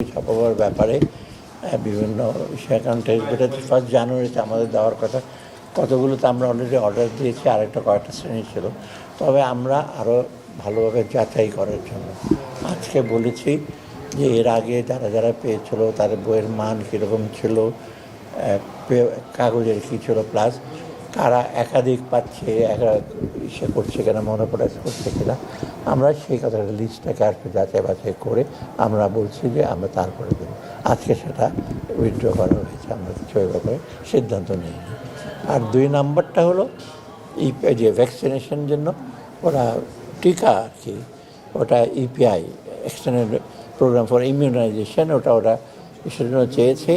ছাপাবার ব্যাপারে বিভিন্ন test first জানুয়ারিতে আমাদের দেওয়ার কথা। কতগুলো তো আমরা অলরেডি অর্ডার দিয়েছি আর একটা কয়েকটা শ্রেণি ছিল। তবে আমরা আরও ভালোভাবে যাচাই করার জন্য আজকে বলেছি যে এর আগে যারা যারা পেয়েছিল, তাদের বইয়ের মান কীরকম ছিল কাগজের কী ছিল প্লাস কারা একাধিক পাচ্ছে একা ইসে করছে কিনা মনোপ্রাইজ করছে কিনা, আমরা সেই কথাটা লিস্টটাকে আর একটু যাচাই বাছাই করে আমরা বলছি যে আমরা তারপরে দেবো। আজকে সেটা উইথড্র করা হয়েছে, আমরা কিছু ব্যাপারে সিদ্ধান্ত নিইনি। আর দুই নাম্বারটা হলো ই যে ভ্যাকসিনেশন জন্য ওরা টিকা আর কি, ওটা EPI extended program for immunization ওটা ওটা কিসের জন্য চেয়েছে।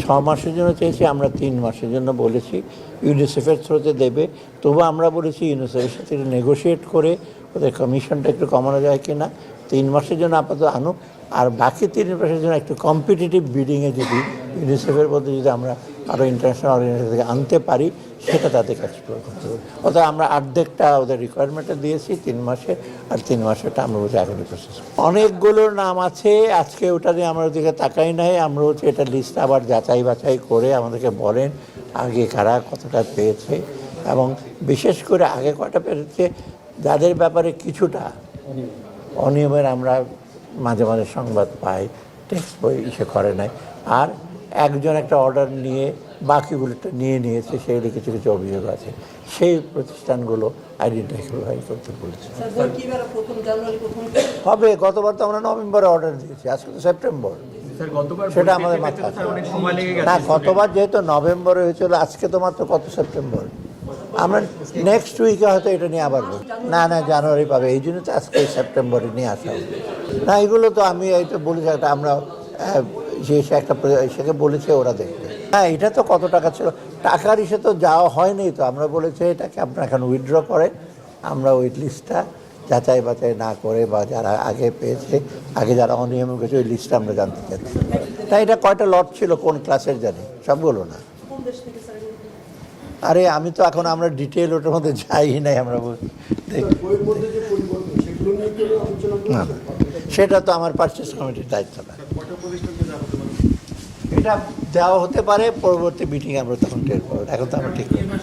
ছ মাসের জন্য চেয়েছি, আমরা তিন মাসের জন্য বলেছি। ইউনিসেফের থ্রুতে দেবে। তবু আমরা বলেছি ইউনিসেফের সাথে নেগোসিয়েট করে ওদের কমিশনটা একটু কমানো যায় কি না তিন মাসের জন্য আপাতত আনুক। আর বাকি তিন মাসের জন্য একটু কম্পিটিটিভ বিডিংয়ে যদি ইউনিসেফের মধ্যে যদি আমরা আরও ইন্টারন্যাশনাল অর্গানাইজেশন থেকে আনতে পারি, সেটা তাদেরকে এক্সপ্লোর করতে হবে। অর্থাৎ আমরা অর্ধেকটা ওদের রিকোয়ারমেন্টে দিয়েছি, তিন মাসে, আর তিন মাসেরটা আমরা বলছি এখনই প্রসেস অনেকগুলোর নাম আছে, আজকে ওটা নিয়ে আমরা ওদিকে তাকাই নাই, আমরা হচ্ছে এটা লিস্ট আবার যাচাই বাছাই করে আমাদেরকে বলেন আগে কারা কতটা পেয়েছে। এবং বিশেষ করে আগে কটা পেয়েছে, যাদের ব্যাপারে কিছুটা অনিয়মের আমরা মাঝে মাঝে সংবাদ পাই টেক্সট বই ইসে করে নাই। আর একজন একটা অর্ডার নিয়ে বাকিগুলোটা নিয়ে নিয়েছে সেগুলি কিছু কিছু অভিযোগ আছে। সেই প্রতিষ্ঠানগুলো আইডেন্টিফাই করতে বলেছে। হবে গতবার তো আমরা নভেম্বরে অর্ডার দিয়েছি আজকে তো সেপ্টেম্বর। সেটা আমাদের লেগে না গতবার যেহেতু নভেম্বরে হয়েছিল আজকে তো মাত্র কত সেপ্টেম্বর? আমরা নেক্সট উইকে হয়তো এটা নিয়ে আবার বলব। না না জানুয়ারি পাবে এই জন্য তো আজকে সেপ্টেম্বরে নিয়ে আসা হবে না এগুলো তো আমি এই তো বলেছি একটা আমরা যে সে একটা সেকে বলেছে ওরা দেখবে হ্যাঁ এটা তো কত টাকা ছিল? টাকার ইসে তো যাওয়া হয়নি তো। আমরা বলেছি, এটাকে আপনারা এখন উইথড্র করেন। আমরা ওই লিস্টটা যাচাই বাছাই না করে বা যারা আগে পেয়েছে, আগে যারা অনিয়ম করেছে ওই লিস্টটা আমরা জানতে চাচ্ছি। তাই এটা কয়টা লট ছিল? কোন ক্লাসের জানি? সবগুলো না? আরে, আমি তো এখন আমরা ডিটেল ওটার মধ্যে যাই নাই, আমরা না। সেটা তো আমার পারচেস কমিটির দায়িত্ব না। এটা দেওয়া হতে পারে পরবর্তী মিটিং আমরা তখন টের পাবো। এখন তো আমরা ঠিক